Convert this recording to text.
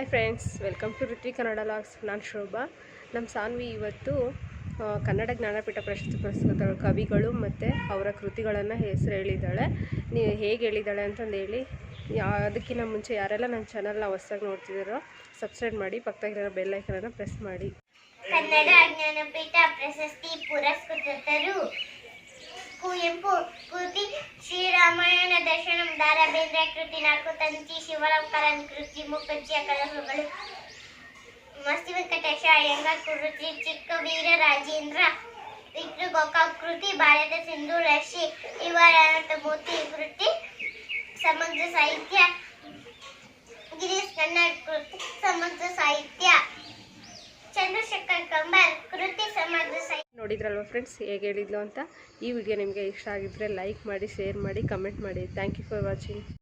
Hi friends welcome to Rithvi Kannada logs ನಾನು ಶೋಭಾ ನಮ್ಮ ಸಾನ್ವಿ ಇವತ್ತು ಕನ್ನಡ ಜ್ಞಾನಪೀಠ ಪ್ರಶಸ್ತಿ ಪುರಸ್ಕೃತ ಕವಿಗಳು ಮತ್ತು ಅವರ ಕೃತಿಗಳನ್ನು ಹೆಸರು ಹೇಳಿದ್ದಾಳೆ. ನೀವು ಹೇಗೆ ಹೇಳಿದ್ದಾಳೆ ಅಂತಂದು ಹೇಳಿ ಅದಕ್ಕಿಂತ ಮುಂಚೆ ಯಾರೆಲ್ಲ ನನ್ನ ಚಾನಲ್ನ ಹೊಸ್ದಾಗಿ ನೋಡ್ತಿದ್ದೀರೋ ಸಬ್ಸ್ಕ್ರೈಬ್ ಮಾಡಿ ಪಕ್ಕದಾಗಿರೋ ಬೆಲ್ ಐಕನನ್ನು ಪ್ರೆಸ್ ಮಾಡಿ. ಕನ್ನಡ ಜ್ಞಾನಪೀಠ ಪ್ರಶಸ್ತಿ ಪುರಸ್ಕೃತರು ಕುವೆಂಪು ಕೃತಿ ಶ್ರೀರಾಮಾಯಣ ದರ್ಶನಂ ದಾರಾ ಬೇಂದ್ರೆ ಕೃತಿ, ನಾಲ್ಕು ತಂತಿ ಶಿವರಾಮ್ ಕೃತಿ ಮುಖರ್ಜಿಯ ಕಲಹಗಳು. ಮಸ್ತಿ ವೆಂಕಟೇಶ ಅಯ್ಯಂಗಾರ್ ಕೃತಿ, ಚಿಕ್ಕವೀರ ರಾಜೇಂದ್ರ ವಿಕ್ರು ಗೋಕಾಕ್ ಕೃತಿ ಭಾರತ ಸಿಂಧು ರಶಿ ಮೂರ್ತಿ ಕೃತಿ, ಸಮಗ್ರ ಸಾಹಿತ್ಯ, ಗಿರೀಶ್ ಕನ್ನಡ ಕೃತಿ, ಸಮಗ್ರ ಸಾಹಿತ್ಯ ಚಂದ್ರಶೇಖರ್ ಕಂಬಾರ್ ಕೃತಿ ಸಮಗ್ರ ಸಾಹಿತ್ಯ ನೋಡಿದ್ರಲ್ವ ಫ್ರೆಂಡ್ಸ್ ಹೇಗೆ ಹೇಳಿದ್ಲು ಅಂತ? ಈ ವಿಡಿಯೋ ನಿಮಗೆ ಇಷ್ಟ ಆಗಿದ್ದರೆ ಲೈಕ್ ಮಾಡಿ ಶೇರ್ ಮಾಡಿ ಕಮೆಂಟ್ ಮಾಡಿ. Thank you for watching